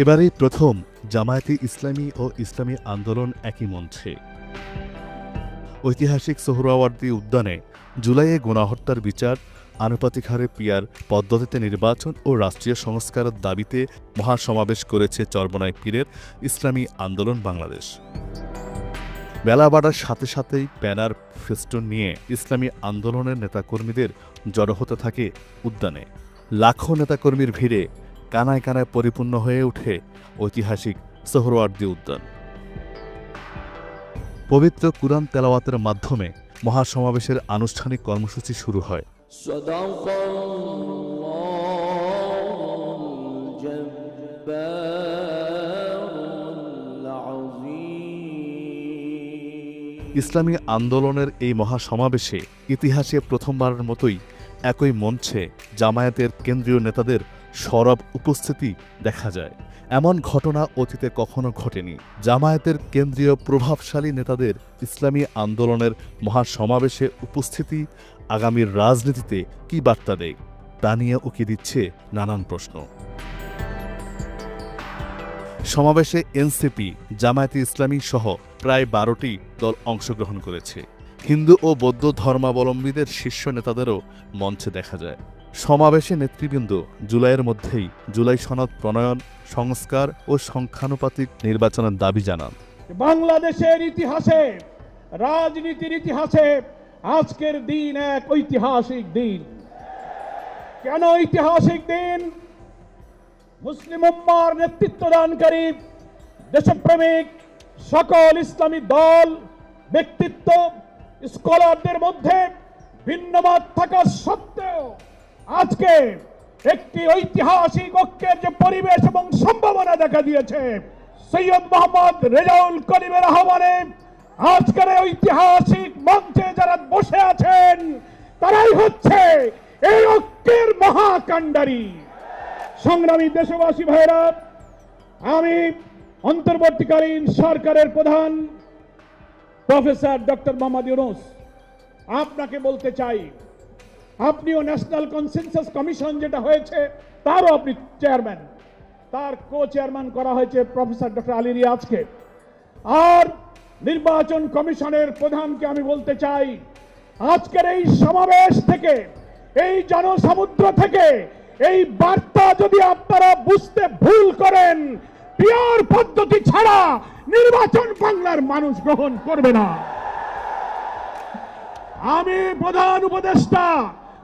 এবারেই প্রথম জামায়াতে ইসলামী ও ইসলামী আন্দোলন একই মঞ্চে। ঐতিহাসিক সোহরাওয়ার্দী উদ্যানে জুলাইয়ে গণহত্যার বিচার, আনুপাতিক হারে পিয়ার, পদ্ধতিতে নির্বাচন ও রাষ্ট্রীয় সংস্কারের দাবিতে মহাসমাবেশ করেছে চরমনাই পীরের ইসলামী আন্দোলন বাংলাদেশ। বেলা বাড়ার সাথে সাথেই ব্যানার ফেস্টুন নিয়ে ইসলামী আন্দোলনের নেতাকর্মীদের জড়ো হতে থাকে উদ্যানে। লাখো নেতাকর্মীর ভিড়ে কানায় কানায় পরিপূর্ণ হয়ে ওঠে ঐতিহাসিক সোহরওয়ার্দী উদ্যান। পবিত্র কুরআন তেলাওয়াতের মাধ্যমে মহাসমাবেশের আনুষ্ঠানিক কর্মসূচি শুরু হয়। ইসলামী আন্দোলনের এই মহাসমাবেশে ইতিহাসে প্রথমবারের মতোই একই মঞ্চে জামায়াতের কেন্দ্রীয় নেতাদের সরব উপস্থিতি দেখা যায়। এমন ঘটনা অতীতে কখনো ঘটেনি। জামায়াতের কেন্দ্রীয় প্রভাবশালী নেতাদের ইসলামী আন্দোলনের মহাসমাবেশে উপস্থিতি আগামীর রাজনীতিতে কি বার্তা দেয়, তা নিয়ে উকি দিচ্ছে নানান প্রশ্ন। সমাবেশে এনসিপি, জামায়াতে ইসলামী সহ প্রায় বারোটি দল অংশগ্রহণ করেছে। হিন্দু ও বৌদ্ধ ধর্মাবলম্বীদের শীর্ষ নেতাদেরও মঞ্চে দেখা যায়। সমাবেশে নেতৃবৃন্দ জুলাইয়ের মধ্যেই জুলাই সনদ প্রণয়ন, সংস্কার ও সংখ্যানুপাতিক নির্বাচনের দাবি জানান। বাংলাদেশের ইতিহাসে, রাজনীতির ইতিহাসে আজকের দিন এক ঐতিহাসিক দিন। কেন ঐতিহাসিক দিন? মুসলিম উম্মার নেতৃত্বদানকারী দেশপ্রেমিক সকল ইসলামী দল, ব্যক্তিত্ব, স্কলারদের মধ্যে ভিন্নমত থাকা সত্ত্বেও আজকে একটি ঐতিহাসিক ঐক্যের যে পরিবেশ এবং সম্ভাবনা দেখা দিয়েছে, সৈয়দ মোহাম্মদ রেজাউল করিমের আহ্বানে আজকের ঐতিহাসিক মঞ্চে যারা বসে আছেন, তারাই হচ্ছে এই ঐক্যের মহাকাণ্ডারী। সংগ্রামী দেশবাসী ভাইরা আমি অন্তর্বর্তীকালীন সরকারের প্রধান প্রফেসর ডক্টর মোহাম্মদ ইউনুস। আপনাকে বলতে চাই আপনিও ন্যাশনাল কনসেনসাস কমিশন যেটা হয়েছে, তারও আপনি চেয়ারম্যান তার কো চেয়ারম্যান করা হয়েছে প্রফেসর ডক্টর আলী রিয়াজকে। আর নির্বাচন কমিশনের প্রধানকে আমি বলতে চাই, আজকের এই সমাবেশ থেকে, এই জনসমুদ্র থেকে, এই বার্তা যদি আপনারা বুঝতে ভুল করেন, পিওর পদ্ধতি ছাড়া নির্বাচন বাংলার মানুষ গ্রহণ করবে না। আমি প্রধান উপদেষ্টা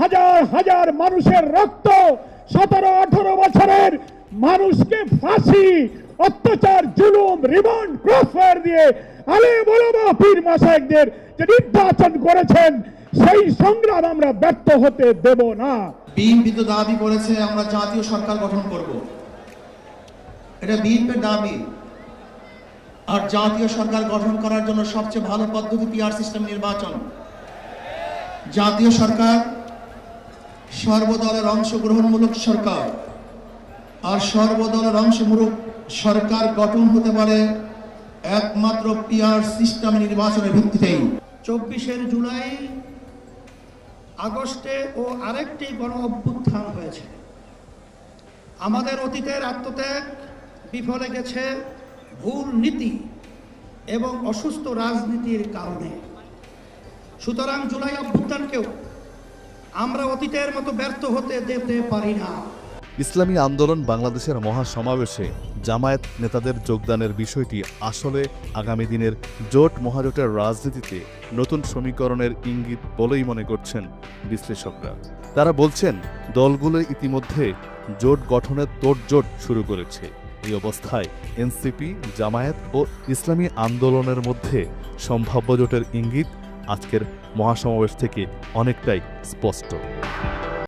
হাজার হাজার মানুষের রক্ত সতেরো, আঠারো বছরের মানুষকে ফাঁসি, অত্যাচার, জুলুম, রিমান্ড ক্রসফায়ার দিয়ে আলে বলবা পীর মাসায়কদের যে নির্বাচন করেছেন, সেই সংগ্রাম আমরা ব্যর্থ হতে দেব না। বিএনপি তো দাবি করেছে, আমরা জাতীয় সরকার গঠন করব। এটা বিএনপির দাবি। আর জাতীয় সরকার গঠন করার জন্য সবচেয়ে ভালো পদ্ধতি পিআর সিস্টেম নির্বাচন। জাতীয় সরকার সর্বদলের অংশগ্রহণমূলক সরকার। আর সর্বদলের অংশমূলক সরকার গঠন হতে পারে একমাত্র পিআর সিস্টেম নির্বাচনের ভিত্তিতেই। চব্বিশের জুলাই আগস্টে ও আরেকটি গণ অভ্যুত্থান হয়েছে। আমাদের অতীতের আত্মত্যাগ, বিফলে গেছে ভুল নীতি এবং অসুস্থ রাজনীতির কারণে। সুতরাং জুলাই অভ্যুত্থানকেও আমরা অতীতের মতো ব্যর্থ হতে দিতে পারি না। ইসলামী আন্দোলন বাংলাদেশের মহাসমাবেশে জামায়াত নেতাদের যোগদানের বিষয়টি আসলে আগামী দিনের জোট মহাজোটের রাজনীতিতে নতুন সমীকরণের ইঙ্গিত বলেই মনে করছেন বিশ্লেষকরা। তারা বলছেন, দলগুলো ইতিমধ্যে জোট গঠনের তোড়জোট শুরু করেছে। এই অবস্থায় এনসিপি, জামায়াত ও ইসলামী আন্দোলনের মধ্যে সম্ভাব্য জোটের ইঙ্গিত আজকের মহাসমাবেশ থেকে অনেকটাই স্পষ্ট।